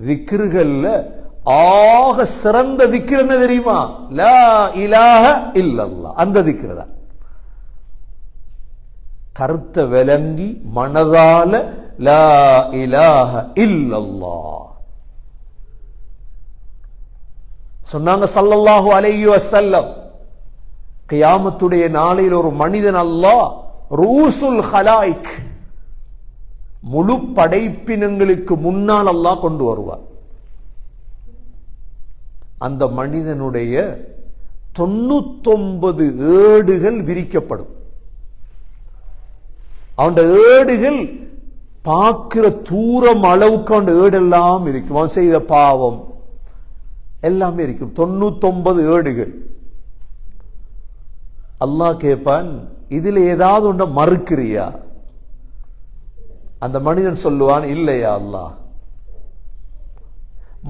திக்ருகள்ல ஆக சிறந்த திக்ரு என்ன தெரியுமா? லா இலாக இல்லல்லா அந்த திக்ரு தான். கருத்தை விளங்கி மனதால லா இலாக இல்லல்லா சொன்னாங்க சல்லல்லாஹு அலையு வஸல்லம் கியாமத்துடைய நாளையில் ஒரு மனிதன் அல்லாஹ் ரூசுல் ஹலாய்க் முழு படைப்பினங்களுக்கு முன்னால் அல்லாஹ் கொண்டு வருவார். அந்த மனிதனுடைய தொண்ணூத்தொன்பது ஏடுகள் விரிக்கப்படும். அவன் ஏடுகள் பார்க்கிற தூரம் அளவுக்கு அவன் ஏடெல்லாம் இருக்கும். அவன் செய்த பாவம் எல்லாமே இருக்கும். தொண்ணூத்தொன்பது ஏடுகள். அல்லாஹ் கேட்பான் இதுல ஏதாவது ஒன்றை மறுக்கிறியா? அந்த மனிதன் சொல்லுவான் இல்லையா அல்லாஹ்.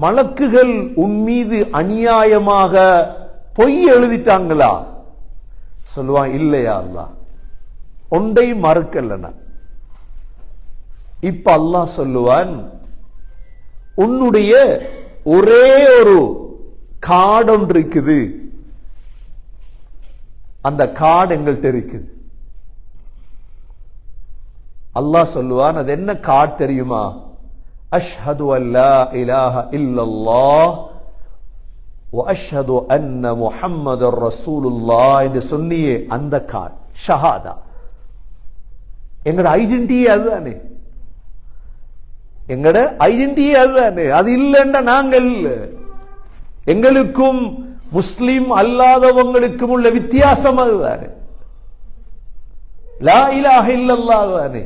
மலக்குகள் உன் மீது அநியாயமாக பொய் எழுதிட்டாங்களா? சொல்லுவான் இல்லையா அல்லா ஒன்றை மறுக்கலன? இப்ப அல்லாஹ் சொல்லுவான் உன்னுடைய ஒரே ஒரு காடு ஒன்று இருக்குது. அந்த காடு எங்கள்கிட்ட இருக்குது. அல்லாஹ் சொல்லுவான் அது என்ன காட் தெரியுமா? அஷ்ஹது அல்லா இலாஹ இல்லல்லாஹ் அஷ்ஹது அன்ன முஹம்மது ரசூலுல்லா என்று சொன்னியே அந்த காட் ஷஹாதா. எங்களோட ஐடென்டியே அதுதானே? எங்களோட ஐடென்டியே அதுதானே? அது இல்லைன்னா நாங்கள் எங்களுக்கும் முஸ்லிம் அல்லாதவங்களுக்கும் உள்ள வித்தியாசம் அதுதானே? லா இலாக இல்லல்லா தானே?